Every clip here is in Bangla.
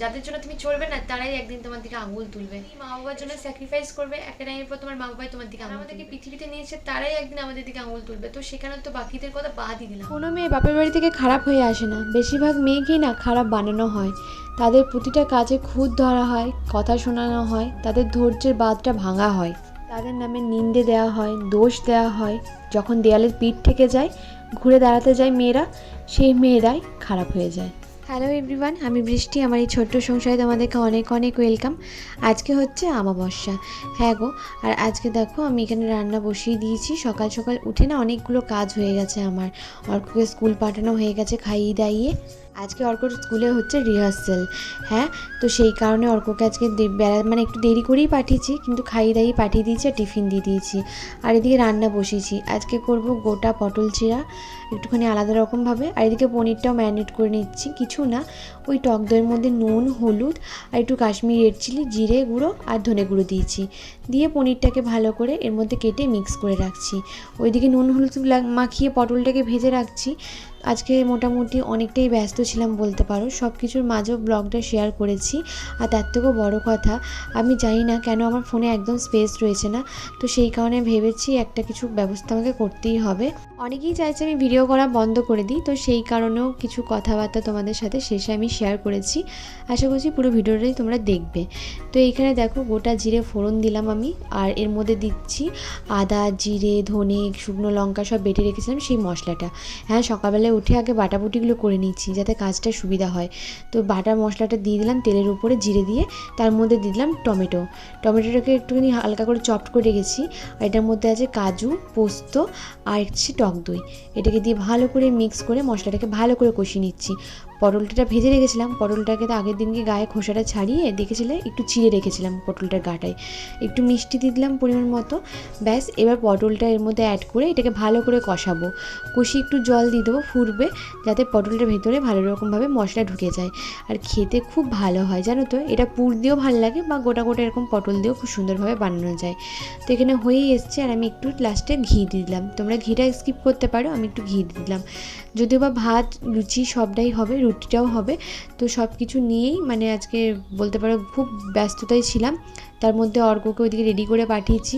যাদের জন্য তুমি চলবে না তারাই একদিন তোমার দিকে আঙুল তুলবে। মা বাবার জন্য স্যাক্রিফাইস করবে একটা টাইমের পর তোমার মা বাবাই তোমার দিকে আমাদেরকে পৃথিবীতে নিয়েছে তারাই একদিন আমাদের দিকে আঙুল তুলবে। তো সেখানে তো বাকিদের কথা বাদই দিলাম। কোনো মেয়ে বাপের বাড়ি থেকে খারাপ হয়ে আসে না। বেশিরভাগ মেয়েকেই না খারাপ বানানো হয়। তাদের প্রতিটা কাজে খুদ ধরা হয় কথা শোনানো হয় তাদের ধৈর্যের বাঁধটা ভাঙা হয়। তাদের নামে নিন্দে দেওয়া হয় দোষ দেওয়া হয়। যখন দেয়ালের পিঠ থেকে যায় ঘুরে দাঁড়াতে যায় মেয়েরা সেই মেয়েরাই খারাপ হয়ে যায়। হ্যালো এভরিওয়ান আমি বৃষ্টি, আমার এই ছোট্ট সংসারে তোমাদেরকে অনেক অনেক ওয়েলকাম আজকে হচ্ছে আমাবস্যা। হ্যাঁ গো, আর আজকে দেখো আমি এখানে রান্না বসিয়ে দিয়েছি। সকাল সকাল উঠে না অনেকগুলো কাজ হয়ে গেছে আমার। অর্ককে স্কুল পাঠানো হয়ে গেছে খাইয়ে দাইয়ে। আজকে অর্কর স্কুলে হচ্ছে রিহার্সেল হ্যাঁ? তো সেই কারণে অর্ককে আজকে বেলা মানে একটু দেরি করেই পাঠিয়েছি, কিন্তু খাইয়ে দাইয়ে পাঠিয়ে দিয়েছি আর টিফিন দিয়ে দিয়েছি। আর এদিকে রান্না বসিয়েছি। আজকে করব গোটা পটল চিরা একটুখানি আলাদা রকমভাবে আর এদিকে পনিরটাও ম্যারিনেট করে নিচ্ছি, কিছু না। ওই টক দইয়ের মধ্যে নুন, হলুদ আর একটু কাশ্মীরি রেড চিলি জিরে গুঁড়ো আর ধনে গুঁড়ো দিয়েছি। দিয়ে পনিরটাকে ভালো করে এর মধ্যে কেটে মিক্স করে রাখছি। ওইদিকে নুন, হলুদ মাখিয়ে পটলটাকে ভেজে রাখছি। আজকে মোটামুটি অনেকটাই ব্যস্ত ছিলাম বলতে পারো। সব কিছুর মাঝেও ব্লগটা শেয়ার করেছি। আর তার থেকেও বড় কথা, আমি জানি না কেন আমার ফোনে একদম স্পেস রয়েছে না। তো সেই কারণে ভেবেছি একটা কিছু ব্যবস্থা আমাকে করতেই হবে। অনেকেই চাইছে আমি ভিডিও করা বন্ধ করে দিই, তো সেই কারণেও কিছু কথাবার্তা তোমাদের সাথে শেষে আমি শেয়ার করেছি। আশা করছি পুরো ভিডিওটাই তোমরা দেখবে। তো এইখানে দেখো, গোটা জিরে ফোড়ন দিলাম আমি, আর এর মধ্যে দিচ্ছি আদা, জিরে, ধনে, শুকনো লঙ্কা সব বেটে রেখেছিলাম সেই মশলাটা। হ্যাঁ সকালবেলায় উঠে আগে বাটাবুটিগুলো করে নিচ্ছি যাতে কাজটা সুবিধা হয়। তো বাটার মশলাটা দিয়ে দিলাম তেলের উপরে জিরে দিয়ে, তার মধ্যে দিয়ে দিলাম টমেটো। টমেটোটাকে একটুখানি হালকা করে চপ করে রেখেছি। আর এটার মধ্যে আছে কাজু, পোস্ত আর হচ্ছে টক দই। এটাকে দিয়ে ভালো করে মিক্স করে মশলাটাকে ভালো করে কষিয়ে নিচ্ছি। পটলটা ভেজে রেখেছিলাম। পটলটাকে তো আগের দিনকে গায়ে খোসাটা ছাড়িয়ে দেখেছিলে, একটু চিড়ে রেখেছিলাম পটলটার গাটায়। একটু মিষ্টি দিয়ে দিলাম পরিমাণ মতো। ব্যাস, এবার পটলটা এর মধ্যে অ্যাড করে এটাকে ভালো করে কষাবো। কষিয়ে একটু জল দিয়ে দেবো ফুটবে, যাতে পটলটার ভেতরে ভালো রকমভাবে মশলা ঢুকে যায়। আর খেতে খুব ভালো হয়, জানো তো? এটা পুর দিয়েও ভালো লাগে বা গোটা গোটা এরকম পটল দিয়েও খুব সুন্দরভাবে বানানো যায়। তো এখানে হয়েই এসছে আর আমি একটু লাস্টে ঘি দিয়ে দিলাম। তোমরা ঘিটা স্কিপ করতে পারো, আমি একটু ঘি দিয়ে দিলাম। যদিও বা ভাত, লুচি সবটাই হবে রুটিটাও হবে। তো সব কিছু নিয়েই মানে আজকে বলতে পারো খুব ব্যস্ততায় ছিলাম। তার মধ্যে অর্ককে ওইদিকে রেডি করে পাঠিয়েছি।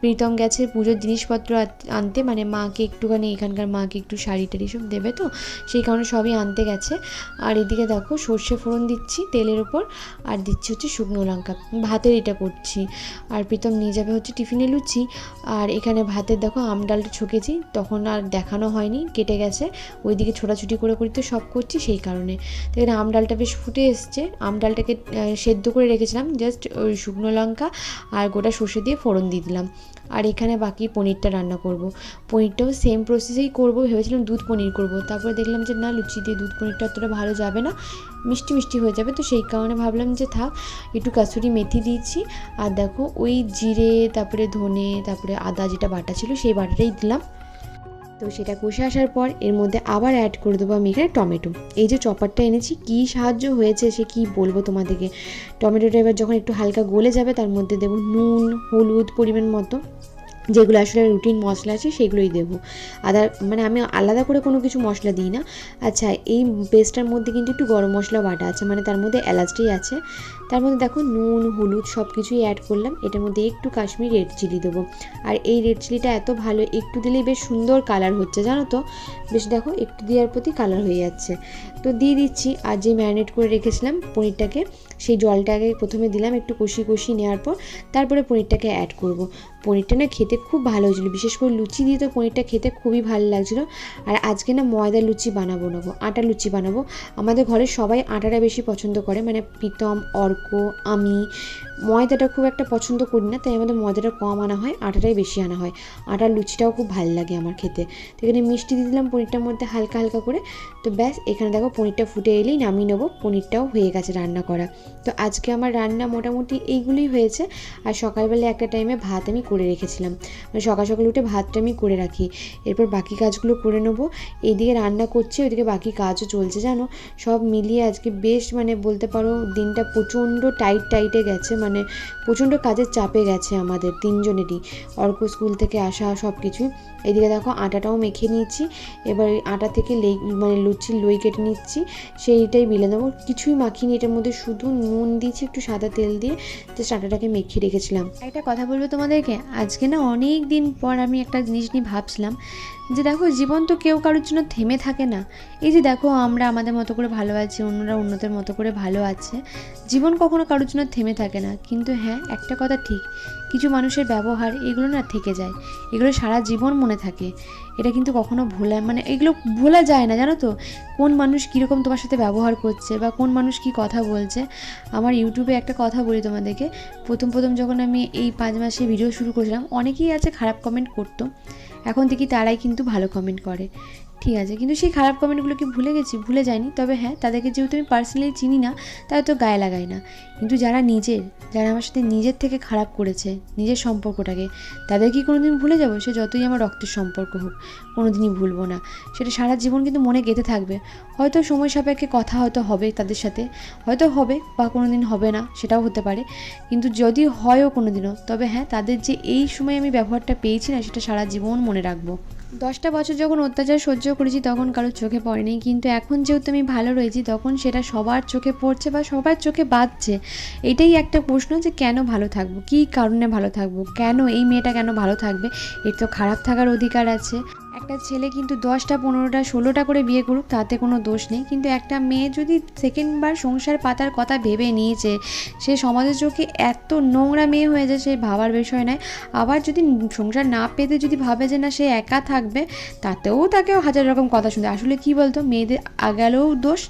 প্রীতম গেছে পুজোর জিনিসপত্র আনতে। মানে মাকে একটুখানি, এখানকার মাকে একটু শাড়ি টাড়ি সব দেবে তো? সেই কারণে সবই আনতে গেছে। আর এদিকে দেখো সর্ষে ফোড়ন দিচ্ছি তেলের ওপর। আর দিচ্ছি হচ্ছে শুকনো লঙ্কা। ভাতের এটা করছি। আর প্রীতম নিয়ে যাবে হচ্ছে টিফিনে লুচি। আর এখানে ভাতের দেখো আম ডালটা ছকেছি। তখন আর দেখানো হয়নি, কেটে গেছে। ওইদিকে ছোটাছুটি করে করি তো সব করছি, সেই কারণে। তো এখানে আম ডালটা বেশ ফুটে এসছে। আম ডালটাকে সেদ্ধ করে রেখেছিলাম। জাস্ট ওই শুকনো লঙ্কা আর গোটা সর্ষে দিয়ে ফোড়ন দিয়ে দিলাম। আর এখানে বাকি পনিরটা রান্না করব। পনিরটাও সেম প্রসেসেই করব। ভেবেছিলাম দুধ পনির করব। তারপরে দেখলাম যে, না, লুচি দিয়ে দুধ পনিরটা অতটা ভালো যাবে না। মিষ্টি মিষ্টি হয়ে যাবে। তো সেই কারণে ভাবলাম যে, থাক, একটু কাসুরি মেথি দিয়েছি। আর দেখো, ওই জিরে, তারপরে ধনে, তারপরে আদা যেটা বাটা ছিল, সেই বাটাটাই দিলাম। তো সেটা কষে আসার পর এর মধ্যে আবার অ্যাড করে দেবো আমি এখানে টমেটো। এই যে চপারটা এনেছি, কি সাহায্য হয়েছে সে কি বলব তোমাদেরকে? টমেটোটা এবার যখন একটু হালকা গলে যাবে, তার মধ্যে দেবো নুন, হলুদ পরিমাণ মতো। যেগুলো আসলে রুটিন মশলা আছে, সেগুলোই দেবো। আদার মানে আমি আলাদা করে কোনো কিছু মশলা দিই না। আচ্ছা এই পেস্টটার মধ্যে কিন্তু একটু গরম মশলা বাটা আছে মানে তার মধ্যে এলাচটাই আছে। তার মধ্যে দেখো নুন, হলুদ সব কিছুই অ্যাড করলাম। এটার মধ্যে একটু কাশ্মীর রেড চিলি দেবো। আর এই রেড চিলিটা এত ভালো, একটু দিলেই বেশ সুন্দর কালার হচ্ছে, জানো তো? বেশ দেখো, একটু দেওয়ার প্রতি কালার হয়ে যাচ্ছে। তো দিয়ে দিচ্ছি, আর যে ম্যারিনেট করে রেখেছিলাম পনিরটাকে, সেই জলটাকে প্রথমে দিলাম একটু কষিয়ে কষিয়ে নেওয়ার পর, তারপরে পনিরটাকে অ্যাড করব। পনিরটা না খেতে খুব ভালো হয়েছিল। বিশেষ করে লুচি দিয়ে তো পনিরটা খেতে খুবই ভালো লাগছিল। আর আজকে না ময়দা লুচি বানাবো না গো আটা লুচি বানাবো। আমাদের ঘরে সবাই আটাটা বেশি পছন্দ করে মানে প্রীতম, অর্ক, আমি। ময়দাটা খুব একটা পছন্দ করি না, তাই আমাদের ময়দাটা কম আনা হয়, আটাটাই বেশি আনা হয়। আটার লুচিটাও খুব ভালো লাগে আমার খেতে। তো এখানে মিষ্টি দিয়ে দিলাম পনিরটার মধ্যে হালকা হালকা করে। তো ব্যাস, এখানে দেখো পনিরটা ফুটে এলেই নামিয়ে নেব। পনিরটাও হয়ে গেছে রান্না করা। তো আজকে আমার রান্না মোটামুটি এইগুলোই হয়েছে। আর সকালবেলা একটা টাইমে ভাত আমি করে রেখেছিলাম। মানে সকাল সকাল উঠে ভাতটা আমি করে রাখি। এরপর বাকি কাজগুলো করে নেব। এইদিকে রান্না করছি, ওইদিকে বাকি কাজও চলছে, জানো? সব মিলিয়ে আজকে বেশ মানে বলতে পারো দিনটা প্রচণ্ড টাইট টাইটে গেছে। মানে প্রচণ্ড কাজের চাপে গেছে আমাদের তিনজনেরই। অর্ক স্কুল থেকে আসা সব কিছুই। এদিকে দেখো আটাটাও মেখে নিয়েছি। এবার আটা থেকে লেই মানে লুচির লই কেটে নিচ্ছি। সেইটাই বিলে দেবো কিছুই মাখিনি এটার মধ্যে। শুধু নুন দিয়েছি, একটু সাদা তেল দিয়ে। জাস্ট আটাটাকে মেখে রেখেছিলাম। একটা কথা বলব তোমাদেরকে? আজকে না অনেক দিন পর আমি একটা জিনিস নিয়ে ভাবছিলাম যে দেখো, জীবন তো কেউ কারোর জন্য থেমে থাকে না। এই যে দেখো, আমরা আমাদের মতো করে ভালো আছি, অন্যরা অন্যদের মতো করে ভালো আছে। জীবন কখনো কারোর জন্য থেমে থাকে না। কিন্তু হ্যাঁ একটা কথা ঠিক কিছু মানুষের ব্যবহার এগুলো না থেকে যায়। এগুলো সারা জীবন মনে থাকে। এটা কিন্তু কখনো ভোলা মানে এগুলো ভোলা যায় না, জানো তো? কোন মানুষ কীরকম তোমার সাথে ব্যবহার করছে বা কোন মানুষ কী কথা বলছে? আমার ইউটিউবে একটা কথা বলি তোমাদেরকে। প্রথম প্রথম যখন আমি এই পাঁচ মাসে ভিডিও শুরু করেছিলাম, অনেকেই আছে খারাপ কমেন্ট করতো। এখন থেকে তারাই কিন্তু ভালো কমেন্ট করে। ঠিক আছে, কিন্তু সেই খারাপ কমেন্টগুলো কি ভুলে গেছি? ভুলে যাইনি। তবে হ্যাঁ তাদেরকে যেহেতু আমি পার্সোনালি চিনি না, তারা তো গায়ে লাগাই না। কিন্তু যারা নিজের, যারা আমার সাথে নিজের থেকে খারাপ করেছে, নিজের সম্পর্কটাকে, তাদের কি কোনোদিন ভুলে যাব? সে যতই আমার রক্তের সম্পর্ক হোক, কোনোদিনই ভুলবো না। সেটা সারা জীবন কিন্তু মনে গেঁথে থাকবে। হয়তো সময় সাপেক্ষে কথা হয়তো হবে তাদের সাথে। হয়তো হবে বা কোনো দিন হবে না, সেটাও হতে পারে। কিন্তু যদি হয়ও কোনো দিনও তবে হ্যাঁ তাদের যে এই সময় আমি ব্যবহারটা পেয়েছি না, সেটা সারা জীবন মনে রাখব। দশটা বছর যখন অত্যাচার সহ্য করেছি, তখন কারোর চোখে পড়েনি কিন্তু এখন যেহেতু আমি ভালো রয়েছি, তখন সেটা সবার চোখে পড়ছে বা সবার চোখে বাঁধছে। এটাই একটা প্রশ্ন যে কেন ভালো থাকব? কী কারণে ভালো থাকব? কেন এই মেয়েটা কেন ভালো থাকবে? এর তো খারাপ থাকার অধিকার আছে। একটা ছেলে কিন্তু দশটা, পনেরোটা, ষোলোটা করে বিয়ে করুক, তাতে কোনো দোষ নেই। কিন্তু একটা মেয়ে যদি সেকেন্ডবার সংসার পাতার কথা ভেবে নিয়েছে, সে সমাজের চোখে এত নোংরা মেয়ে হয়ে যায়, সে ভাবার বিষয় নয়। আবার যদি সংসার না পেতে যদি ভাবে যে না, সে একা থাকবে, তাতেও তাকেও হাজার রকম কথা শুনতে আসলে কি বলতো, মেয়েদের আগালেও দোষ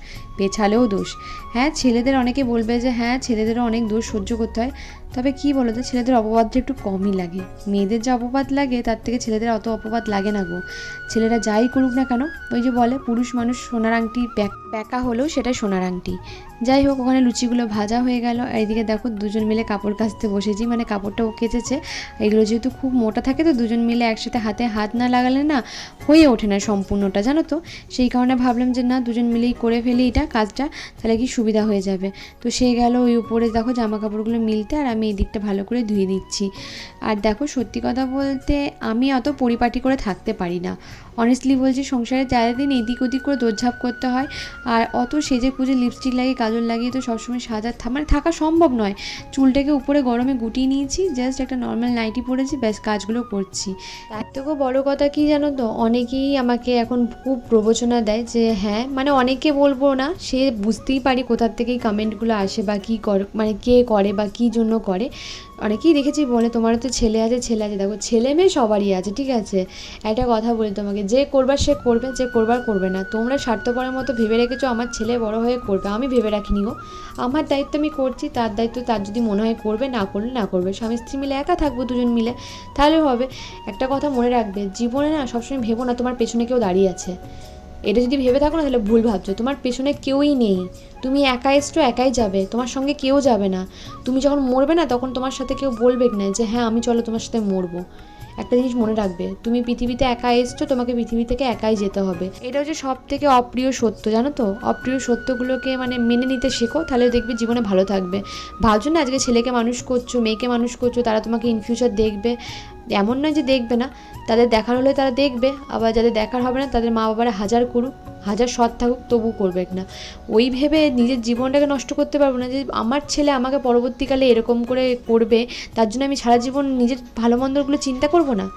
পেছালেও দোষ। হ্যাঁ ছেলেদের অনেকে বলবে যে হ্যাঁ ছেলেদেরও অনেক দোষ সহ্য করতে হয়। তবে কি বলো তো ছেলেদের অপবাদটা একটু কমই লাগে। মেয়েদের যে অপবাদ লাগে, তার থেকে ছেলেদের অত অপবাদ লাগে না গো। ছেলেরা যাই করুক না কেন, ওই যে বলে, পুরুষ মানুষ সোনার আংটি ব্যাকা হলেও সেটা সোনার আংটি। যাই হোক, ওখানে লুচিগুলো ভাজা হয়ে গেল। এইদিকে দেখো, দুজন মিলে কাপড় কাচতে বসেছি। মানে কাপড়টা ও কেচেছে। এগুলো যেহেতু খুব মোটা থাকে, তো দুজন মিলে একসাথে হাতে হাত না লাগালে না হয়ে ওঠে না সম্পূর্ণটা, জানো তো? সেই কারণে ভাবলাম যে, না, দুজন মিলেই করে ফেলি এটা। কাজটা, তাহলে কি সুবিধা হয়ে যাবে। তো সে গেল ওই উপরে, দেখো জামা কাপড়গুলো মিলতে আর আমি এই দিকটা ভালো করে ধুয়ে দিচ্ছি আর দেখো সত্যি কথা বলতে আমি অত পরিপাটি করে থাকতে পারি না। অনেস্টলি বলছি, সংসারে দিন এদিক ওদিক করে দৌড়ঝাঁপ করতে হয়, আর অত সেজে কুজে লিপস্টিক লাগিয়ে, কাজল লাগিয়ে তো সবসময় সাজা থা- মানে থাকা সম্ভব নয়। চুলটাকে উপরে গরমে গুটিয়ে নিয়েছি জাস্ট একটা নর্মাল নাইটি পরেছি, ব্যাস কাজগুলো করছি। তার থেকেও বড় কথা কি জানো তো? অনেকেই আমাকে এখন খুব প্রবচনা দেয় যে হ্যাঁ মানে অনেকে বলব না, সে বুঝতেই পারি কোথার থেকেই কমেন্টগুলো আসে বা কী করে মানে কে করে বা কী জন্য করে। অনেকেই দেখেছি বলে, তোমারও তো ছেলে আছে ছেলে আছে। দেখো, ছেলে মেয়ে সবারই আছে, ঠিক আছে? একটা কথা বলি তোমাকে, যে করবার সে করবে, যে করবার করবে না। তোমরা স্বার্থপরের মতো ভেবে রেখেছো, আমার ছেলে বড় হয়ে করবে, আমি ভেবে রাখিনি গো। আমার দায়িত্ব আমি করছি, তার দায়িত্ব তার যদি মনে হয় করবে, না করলে না করবে। স্বামী স্ত্রী মিলে একা থাকব দুজন মিলে, তাহলে হবে। একটা কথা মনে রাখবে, জীবনে না সবসময় ভেবো না তোমার পেছনে কেউ দাঁড়িয়ে আছে। এটা যদি ভেবে থাকো না, তাহলে ভুল ভাবছ। তোমার পেছনে কেউই নেই। তুমি একা এসছো, একাই যাবে। তোমার সঙ্গে কেউ যাবে না। তুমি যখন মরবে না, তখন তোমার সাথে কেউ বলবে না যে হ্যাঁ আমি চলো তোমার সাথে মরবো। একটা জিনিস মনে রাখবে, তুমি পৃথিবীতে একা এসছো, তোমাকে পৃথিবী থেকে একাই যেতে হবে। এটা হচ্ছে সব থেকে অপ্রিয় সত্য, জানো তো? অপ্রিয় সত্যগুলোকে মানে মেনে নিতে শেখো, তাহলে দেখবে জীবনে ভালো থাকবে। ভাবছ না, আজকে ছেলেকে মানুষ করছ, মেয়েকে মানুষ করছ, তারা তোমাকে ইন ফিউচার দেখবে। এমন নয় যে দেখবে না। তাদের দেখার হলে তারা দেখবে, আবার যাদের দেখার হবে না, তাদের মা বাবারা হাজার করুক, হাজার সৎ থাকুক তবু করবে না। ওই ভেবে নিজের জীবনটাকে নষ্ট করতে পারব না যে, আমার ছেলে আমাকে পরবর্তীকালে এরকম করে করবে, তার জন্য আমি সারা জীবন নিজের ভালো মন্দগুলো চিন্তা করব না?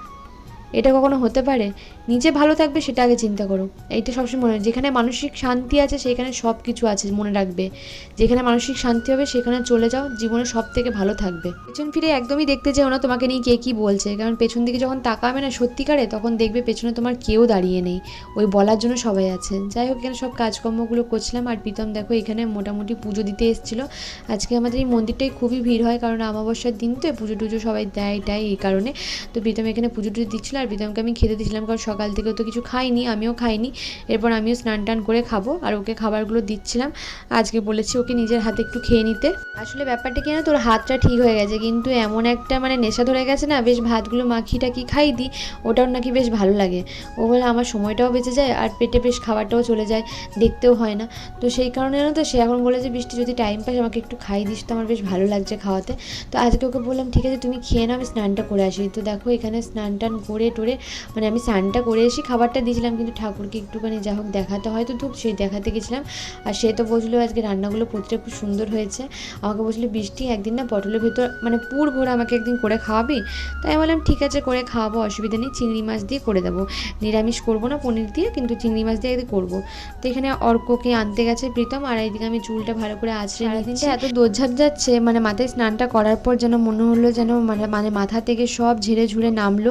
এটা কখনো হতে পারে? নিজে ভালো থাকবে সেটা আগে চিন্তা করো। এইটা সবসময় মনে যেখানে মানসিক শান্তি আছে, সেখানে সব কিছু আছে মনে রাখবে। যেখানে মানসিক শান্তি হবে, সেখানে চলে যাও। জীবনে সব থেকে ভালো থাকবে। পেছন ফিরে একদমই দেখতে যেও না তোমাকে নিয়ে কে কী বলছে। কারণ পেছন দিকে যখন তাকাবে না সত্যিকারে, তখন দেখবে পেছনে তোমার কেউ দাঁড়িয়ে নেই। ওই বলার জন্য সবাই আছে। যাই হোক, এখানে সব কাজকর্মগুলো করছিলাম। আর প্রীতম, দেখো, এখানে মোটামুটি পুজো দিতে এসেছিল। আজকে আমাদের এই মন্দিরটাই খুবই ভিড় হয়, কারণ অমাবস্যার দিন তো পুজো টুজো সবাই দেয় টায় এই কারণে। তো প্রীতম এখানে পুজো টুজো দিচ্ছিল আর প্রীতমকে আমি খেতে দিয়েছিলাম কারণ সকাল থেকে তো কিছু খাইনি আমিও খাইনি। এরপর আমিও স্নান টান করে খাব আর ওকে খাবারগুলো দিচ্ছিলাম। আজকে বলেছি ওকে নিজের হাতে একটু খেয়ে নিতে। আসলে ব্যাপারটা কি না তোর হাতটা ঠিক হয়ে গেছে, কিন্তু এমন একটা মানে নেশা ধরে গেছে না, বেশ ভাতগুলো মাখিয়ে টাকি খাই দিই, ওটাও নাকি বেশ ভালো লাগে। ও বলে আমার সময়টাও বেঁচে যায় আর পেটে বেশ খাবারটাও চলে যায়, দেখতেও হয় না। তো সেই কারণে জানো তো, সে এখন বলেছে বৃষ্টি যদি টাইম পাস আমাকে একটু খাই দিস, তো আমার বেশ ভালো লাগছে খাওয়াতে। তো আজকে ওকে বললাম, ঠিক আছে, তুমি খেয়ে নাও, আমি স্নানটা করে আসি। তো দেখো এখানে স্নান টান করে টোরে মানে আমি স্নানটা করে এসে খাবারটা দিয়েছিলাম কিন্তু ঠাকুরকে একটুখানি যা হোক দেখাতে হয়তো ধূপ সেই দেখাতে গেছিলাম। আর সে তো বলছিলো আজকে রান্নাগুলো প্রতিটা খুব সুন্দর হয়েছে। আমাকে বলছিল বৃষ্টি একদিন না পটলের ভিতর মানে পুর ভরে আমাকে একদিন করে খাওয়াবি? তাই আমি বললাম ঠিক আছে করে খাওয়াবো অসুবিধা নেই চিংড়ি মাছ দিয়ে করে দেবো। নিরামিষ করব না পনির দিয়ে কিন্তু চিংড়ি মাছ দিয়ে একদিন করব। তো এখানে অর্ককে আনতে গেছে প্রীতম আর এইদিকে আমি চুলটা ভালো করে আঁচড়ে নিচ্ছি। এত দোঝাপ যাচ্ছে মানে মাথায় স্নানটা করার পর যেন মনে হলো যেন মানে মানে মাথা থেকে সব ঝেড়ে ঝুড়ে নামলো।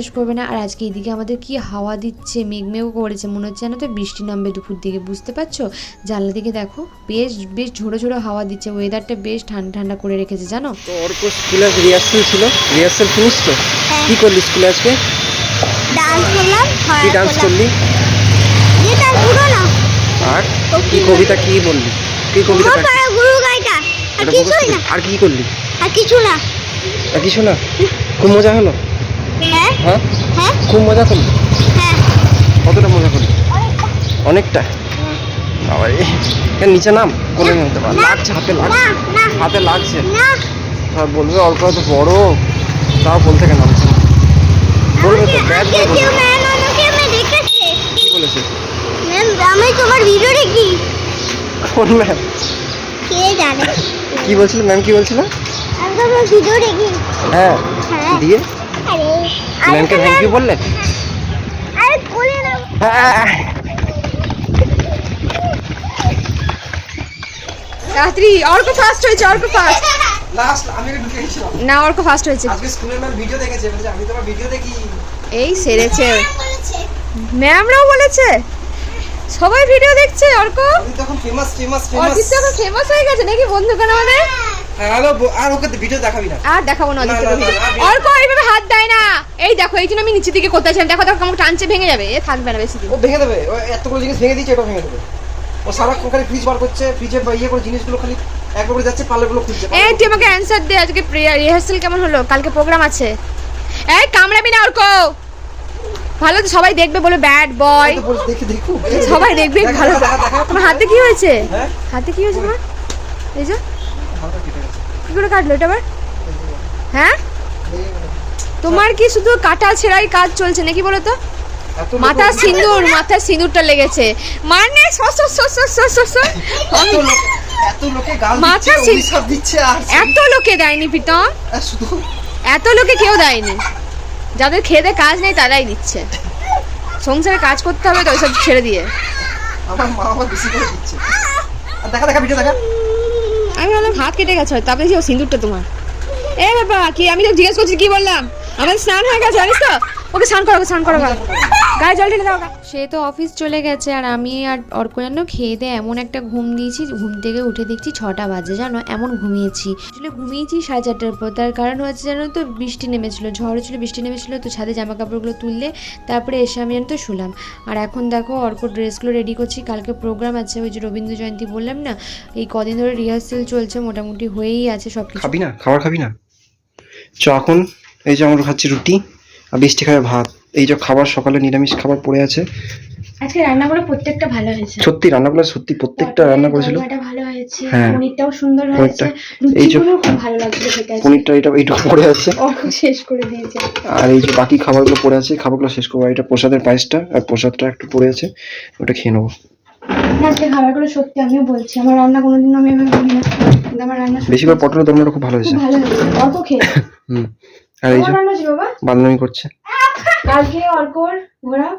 বিশ্বাস করবে না। আর আজকে এদিকে আমাদের কি হাওয়া দিচ্ছে মেঘমেঘ করেছে মনে হচ্ছে যেন তো বৃষ্টি নামবে দুপুর দিকে বুঝতে পারছ? জানলা দিকে দেখো বেশ বেশ ঝোড়ো ঝোড়ো হাওয়া দিচ্ছে ওয়েদারটা বেশ ঠান্ডা ঠান্ডা করে রেখেছে জানো? তো অর্ক স্কুলে রিহার্সাল ছিল? রিহার্সাল ফিনিশ তো? কি করলি স্কুলে আজকে? ডান্স করলাম কি ডান্স করলি? পুরো না। আর কি কবিতা কি বললি? কি কবিতা গুরু গাইটা। আর কিছুই না। আর কি করলি? আর কিছু না। আর কিছু না? খুব মজা হলো? হ্যাঁ? হ্যাঁ? হ্যাঁ? খুব মজা করলি? হ্যাঁ। কতটা মজা করলি? অনেকটা? বাবারে এর নিচে নাম কোলে নিতে পার লাগছে হাতে লাগছে। হাতে লাগছে। আর বলবে অল্প তো বড় তাও বল থেকে নামছে বলবে তো ব্যাট কি বলেছে? আমি তোমার ভিডিও দেখি। কোন ম্যাম? কে জানে। কি বলছিল? ম্যাম কি বলছিল? আমি তোমার ভিডিও দেখি। হ্যাঁ হ্যাঁ। দিয়ে? ম্যামকে থ্যাংক ইউ বললে? হ্যাঁ অর্ক ফার্স্ট হয়েছে অর্ক ফার্স্ট লাস্ট আমি না অর্ক ফার্স্ট হয়েছে। আজকে স্কুলের ম্যাম ভিডিও দেখেছে বলেছে আমি তোমার ভিডিও দেখি। এই সেরেছে। ম্যামরাও বলেছে। সবাই ভিডিও দেখছে অর্ক? তখন ফেমাস ফেমাস ফেমাস এখন ফেমাস হয়ে গেছে নাকি বন্ধুগণ আমাদের হ্যালো আর ওকে ভিডিও দেখাবি না। আর দেখাবো না অদিত্য না, না, ভিডিও না, না। অর্ক এইভাবে হাত দেয় না। এই দেখো এই জন্য আমি নিচের দিকে করতে চাইছিলাম দেখো দেখো টানছে ভেঙে যাবে। এ থাকবে না বেশি দিন। ও ভেঙে দেবে। ও এতগুলো জিনিস ভেঙে দিয়েছে এটা ভেঙে দেবে। ও সারাক্ষণ খালি ফ্রিজ বার করছে ফ্রিজে ইয়ে করে জিনিসগুলো খালি একবার করে যাচ্ছে পাল্লাগুলো খুঁজছে এই তুই আমাকে অ্যান্সার দে আজকে রিহার্সাল কেমন হলো? কালকে প্রোগ্রাম আছে। এই কামড়াবি না অর্ক ভালো তো সবাই দেখবে বলে ব্যাড বয় সবাই দেখবে ভালো। তোমার হাতে কি হয়েছে? হ্যাঁ? হাতে কি হয়েছে তোমার? এই যে। কি করে কাটলো এটা আবার? হ্যাঁ? তোমার কি শুধু কাটা ছেঁড়াই কাজ চলছে নাকি বলো তো? এত মাথা সিঁদুর মাথায় সিঁদুরটা লেগেছে। মানে। এত লোকে মাথা এত দেয়নি প্রীতম। এত লোকে কেউ দেয়নি। যাদের খেতে কাজ নেই তারাই দিচ্ছে। সংসারে কাজ করতে হবে তো ওইসব ছেড়ে দিয়ে। আমার মা আমার বেশি করে দিচ্ছে। দেখা দেখা ভিডিও দেখা। আমি বললাম হাত কেটে গেছে হয়তো তারপরে ও সিঁদুরটা তোমার। এ বাবা, কি, আমি তো জিজ্ঞেস করছি, কি বললাম? আমাদের স্নান হয়ে গেছে, জানিস তো? ওকে স্নান করাবো স্নান করাবো। গায়ে জল ঢেলে দাও সে তো অফিস চলে গেছে আর আমি আর অর্ক যেন খেয়ে দিয়ে এমন একটা ঘুম দিয়েছি ঘুম থেকে উঠে দেখছি ছটা বাজে জানো? এমন ঘুমিয়েছি। আসলে ঘুমিয়েছি সাড়ে চারটার পর তার কারণ হচ্ছে জানো তো বৃষ্টি নেমেছিল ঝড় ছিল বৃষ্টি নেমেছিল তো ছাদে জামা কাপড়গুলো তুললে তারপরে এসে আমি জানো তো শুলাম। আর এখন দেখো অর্ক ড্রেসগুলো রেডি করছি কালকে প্রোগ্রাম আছে ওই যে রবীন্দ্র জয়ন্তী বললাম না এই কদিন ধরে রিহার্সেল চলছে মোটামুটি হয়েই আছে সব কিছু খাবি না? খাবার খাবি না? চ এখন এই যে আমরা খাচ্ছি রুটি। বৃষ্টি খাবে ভাত। এই যে খাবার সকালে নিরামিষ খাবার পড়ে আছে। আজকে রান্নাগুলো প্রত্যেকটা ভালো হয়েছে। সত্যি রান্নাগুলো সত্যি প্রত্যেকটা রান্না করেছিল। ভালো হয়েছে হ্যাঁ। পনিরটাও সুন্দর। হয়েছে। লুচিগুলো খুব ভালো লাগছে খেতে। পনিরটা এটা এইটুকু পড়ে আছে। শেষ করে দিয়েছে। আর এই যে বাকি খাবারগুলো পড়ে আছে খাবারগুলো শেষ করব। এটা প্রসাদের পায়েসটা আর প্রসাদটা একটু পড়ে আছে ওটা খেয়ে নেব। আজকে খাবারগুলো সত্যি আমিও বলছি আমার রান্না কোনোদিন আমি এভাবে করি না। আমার রান্না সত্যি বেশি করে পটলের দরমাটা খুব ভালো হয়েছে। ভালো হয়েছে। খেয়ে হুম। আর এই যে বাবা? বাদনামি করছে। কালকে অর্কর ঘোরা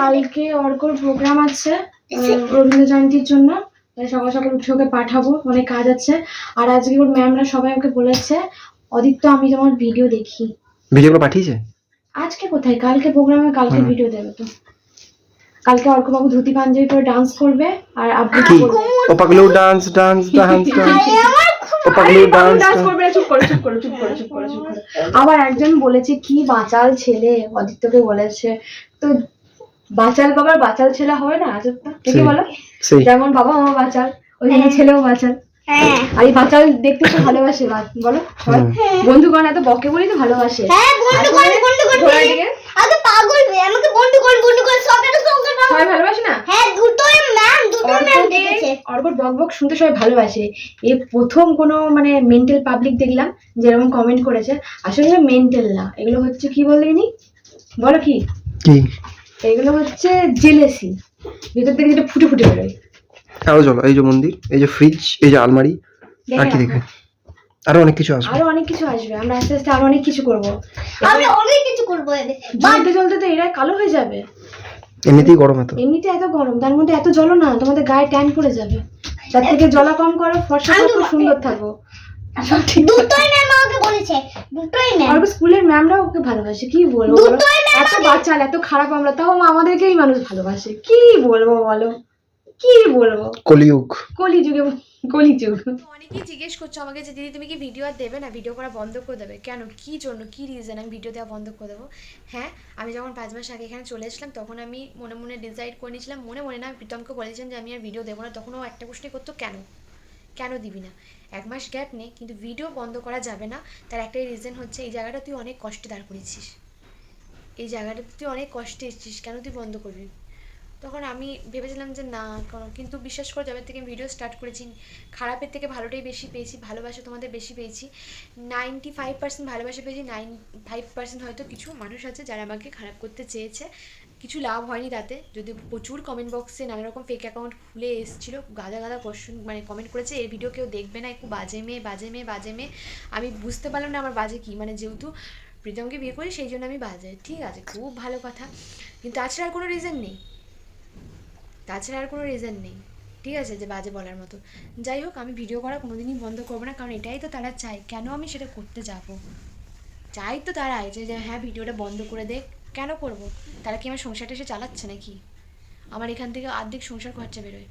কালকে অর্কর প্রোগ্রাম আছে রবীন্দ্র জয়ন্তীর জন্য। তাই সকাল সকাল উঠে ওকে পাঠাবো অনেক কাজ আছে। আর আজকে ওর ম্যামরা সবাই ওকে বলেছে অদিত্য আমি তোমার ভিডিও দেখি। ভিডিওগুলো পাঠিয়েছে? আজকে কোথায়? কালকে প্রোগ্রামে কালকে ভিডিও দেবে তো। কালকে অর্কবাবু ধুতি পাঞ্জাবি পরে ডান্স করবে আর করবে। ও পাগলু ডান্স ডান্স ডান্স ডান্স আরে আমার পাগলি ডান্স ডান্স করবে না চুপ করো চুপ করো চুপ করো চুপ করো চুপ করো। আবার একজন বলেছে কি বাঁচাল ছেলে? অদিত্যকে বলেছে তো বাঁচাল বাবার বাঁচাল ছেলে হবে না? আজব তো দেখে বলো? যেমন বাবা মা বাঁচাল ওই ছেলেও বাচাল। হ্যাঁ আর এই বাচাল দেখতে তো ভালোবাসে বলো? সবাই বন্ধুগণ এত বকে বলি তো ভালোবাসে। হ্যাঁ আগে পাগল আমাকে সবাই না? হ্যাঁ দুটোই ম্যাম ম্যাম দেখেছে। বক বক শুনতে সবাই ভালোবাসে। এই প্রথম কোনো মানে মেন্টাল পাবলিক দেখলাম যেরকম কমেন্ট করেছে। আসলে মেন্টাল না। এগুলো হচ্ছে কি বলতে নি বলো কি? কি? এগুলো হচ্ছে জেলেসি ভিতর থেকে যেটা ফুটে ফুটে বেরোয়। আরও চলো এই যে মন্দির এই যে ফ্রিজ এই যে আলমারি আর কি দেখবে? আরও অনেক কিছু আসবে। আরও অনেক কিছু আসবে আমরা আস্তে আস্তে আরও অনেক কিছু করব। আমি অনেক কিছু করব জ্বলতে তো এরা কালো হয়ে যাবে। এমনিতেই গরম এত। এমনিতে এত গরম তার মধ্যে এত জলো না তোমাদের গায়ে ট্যান পড়ে যাবে। তার থেকে জলা কম করো ফর্সা থাকো সুন্দর থাকো। দুটোই ম্যাম আমাকে বলেছে দুটোই ম্যাম আর স্কুলের ম্যামরাও ওকে ভালোবাসে কি বলব এত বাচ্চাল এত খারাপ আমরা তাও আমাদেরকেই মানুষ ভালোবাসে কি বলব বলো? কি বলব? কলিযুগ। কলি যুগে কলি যুগ অনেকেই জিজ্ঞেস করছ আমাকে যে দিদি তুমি কি ভিডিও আর দেবে না? ভিডিও করা বন্ধ করে দেবে? কেন? কি জন্য? কি রিজন আমি ভিডিও দেওয়া বন্ধ করে দেবো। হ্যাঁ আমি যখন পাঁচ মাস আগে এখানে চলে এসেছিলাম তখন আমি মনে মনে ডিসাইড করে নিয়েছিলাম মনে মনে না প্রীতমকে বলেছিলাম যে আমি আর ভিডিও দেবো না। তখন ও একটা প্রশ্নই করতো কেন? কেন দিবি না? এক মাস গ্যাপ নেই কিন্তু ভিডিও বন্ধ করা যাবে না। তার একটাই রিজন হচ্ছে এই জায়গাটা তুই অনেক কষ্টে দাঁড় করেছিস এই জায়গাটাতে তুই অনেক কষ্টে এসেছিস। কেন তুই বন্ধ করবি? তখন আমি ভেবেছিলাম যে না, কোনো, কিন্তু বিশ্বাস করে, যবে থেকে আমি ভিডিও স্টার্ট করেছি, খারাপের থেকে ভালোটাই বেশি পেয়েছি, ভালোবাসা তোমাদের বেশি পেয়েছি। নাইনটি ফাইভ পার্সেন্ট ভালোবাসা পেয়েছি নাইন ফাইভ পার্সেন্ট হয়তো কিছু মানুষ আছে যারা আমাকে খারাপ করতে চেয়েছে। কিছু লাভ হয়নি তাতে, যদি প্রচুর কমেন্ট বক্সে নানা রকম ফেক অ্যাকাউন্ট খুলে এসেছিল গাদা গাদা কোশ্চেন মানে কমেন্ট করেছে এই ভিডিও কেউ দেখবে না, একটু বাজে মেয়ে বাজে মেয়ে বাজে মেয়ে। আমি বুঝতে পারলাম না আমার বাজে কী মানে যেহেতু প্রীতমকে বিয়ে করি, সেই জন্য আমি বাজে, ঠিক আছে, খুব ভালো কথা। কিন্তু তাছাড়া আর কোনো রিজন নেই। তাছাড়া আর কোনো রিজন নেই। ঠিক আছে? যে বাজে বলার মতো। যাই হোক, আমি ভিডিও করা কোনো দিনই বন্ধ করব না, কারণ এটাই তো তারা চায়। কেন আমি সেটা করতে যাব? চাই তো তারা যে যে হ্যাঁ ভিডিওটা বন্ধ করে দেখ, কেন করব? তারা কি আমার সংসারটা এসে চালাচ্ছে নাকি? আমার এখান থেকে অর্ধেক সংসার খরচা বেরোয়।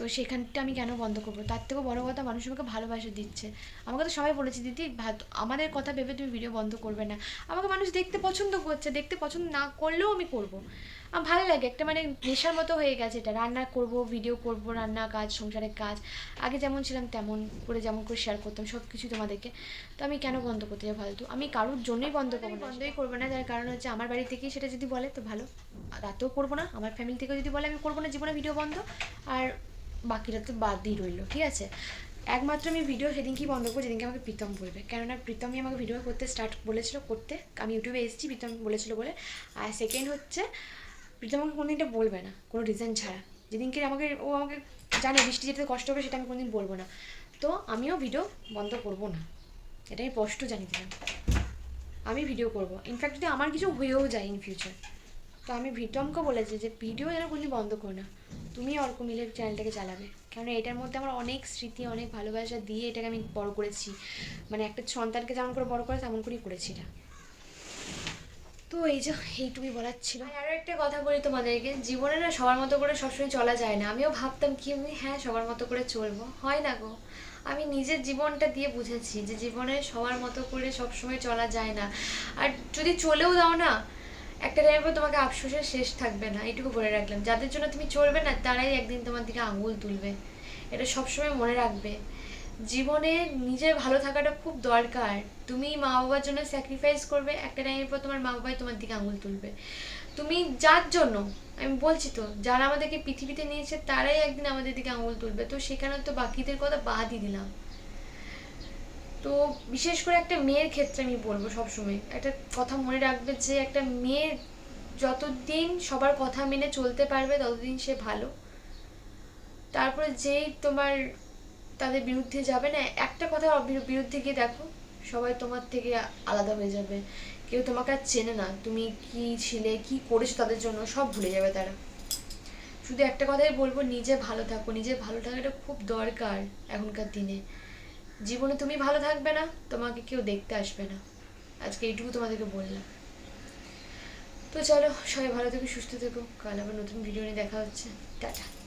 তো সেখানটা আমি কেন বন্ধ করব? তার থেকেও বড় কথা মানুষ আমাকে ভালোবাসা দিচ্ছে। আমাকে তো সবাই বলেছে, দিদি আমাদের কথা ভেবে তুমি ভিডিও বন্ধ করবে না। আমাকে মানুষ দেখতে পছন্দ করছে, দেখতে পছন্দ না করলেও আমি করব। আমার ভালো লাগে, একটা মানে নেশার মতো হয়ে গেছে এটা। রান্না করব ভিডিও করব, রান্না কাজ সংসারের কাজ। আগে যেমন ছিলাম তেমন করে, যেমন করে শেয়ার করতাম সব কিছু তোমাদেরকে। তো আমি কেন বন্ধ করতে যাব ফালতু আমি কারোর জন্যই বন্ধ করব বন্ধই করব না, যার কারণ হচ্ছে আমার বাড়ি থেকেই সেটা যদি বলে, তো ভালো। আর তাতেও করব না, আমার ফ্যামিলি থেকেও যদি বলে, আমি করব না, জীবনে ভিডিও বন্ধ। আর বাকিটা তো বাদই রইল, ঠিক আছে? একমাত্র আমি ভিডিও সেদিনকেই বন্ধ করব, যেদিনকে আমাকে প্রীতম বলবে। কেননা প্রীতমই আমাকে ভিডিও করতে স্টার্ট বলেছিল করতে। আমি ইউটিউবে এসেছি, প্রীতম বলেছিল বলে। আর সেকেন্ড হচ্ছে, প্রীতম আমাকে কোনোদিন এটা বলবে না, কোনো রিজন ছাড়া। যেদিনকে আমাকে, ও আমাকে জানে বৃষ্টি যেতে কষ্ট হবে সেটা আমি কোনোদিন বলব না। তো আমিও ভিডিও বন্ধ করব না। এটা আমি স্পষ্ট জানিয়ে দিলাম। আমি ভিডিও করব। ইনফ্যাক্ট যদি আমার কিছু হয়েও যায় ইন ফিউচার তো আমি ভিটমকে বলেছি যে ভিডিও যেন কোনোদিন বন্ধ করো না। তুমি অর্ক মিলে চ্যানেলটাকে চালাবে। কেননা এটার মধ্যে আমার অনেক স্মৃতি, অনেক ভালোবাসা দিয়ে এটাকে আমি বড় করেছি। মানে একটা সন্তানকে যেমন করে বড় করে তেমন করেই করেছি এটা। তো এই যে এইটুকুই বলার ছিল। আর আরও একটা কথা বলি তোমাদেরকে। জীবনে না সবার মতো করে সবসময় চলা যায় না। আমিও ভাবতাম কি আমি হ্যাঁ সবার মতো করে চলবো। হয় না গো। আমি নিজের জীবনটা দিয়ে বুঝেছি যে জীবনে সবার মতো করে সবসময় চলা যায় না। আর যদি চলেও দাও না একটা টাইমের পর তোমাকে আফসোসের শেষ থাকবে না এটুকু বলে রাখলাম। যাদের জন্য তুমি চলবে না, তারাই একদিন তোমার দিকে আঙুল তুলবে। এটা সবসময় মনে রাখবে। জীবনে নিজের ভালো থাকাটা খুব দরকার। তুমি মা বাবার জন্য স্যাক্রিফাইস করবে, একটা টাইমের পর তোমার মা বাবাই তোমার দিকে আঙুল তুলবে। তুমি যার জন্য, আমি বলছি তো, যারা আমাদেরকে পৃথিবীতে নিয়েছে, তারাই একদিন আমাদের দিকে আঙুল তুলবে। তো সেখানে তো বাকিদের কথা বাদই দিলাম। তো বিশেষ করে একটা মেয়ের ক্ষেত্রে আমি বলব সবসময়, একটা কথা মনে রাখবে যে একটা মেয়ে যতদিন সবার কথা মেনে চলতে পারবে ততদিন সে ভালো। তারপরে যেই তোমার তাদের বিরুদ্ধে যাবে না, একটা কথা বিরুদ্ধে গিয়ে দেখো, সবাই তোমার থেকে আলাদা হয়ে যাবে। কেউ তোমাকে আর চেনে না, তুমি কি ছিলে, কি করেছ তাদের জন্য, সব ভুলে যাবে তারা। শুধু একটা কথাই বলব, নিজে ভালো থাকো, নিজে ভালো থাকাটা খুব দরকার এখনকার দিনে। জীবনে তুমি ভালো থাকবে না, তোমাকে কেউ দেখতে আসবে না। আজকে এইটুকু তোমাদেরকে বললাম। তো চলো, সবাই ভালো থেকো, সুস্থ থেকো। কাল আবার নতুন ভিডিও নিয়ে দেখা হচ্ছে। টাটা।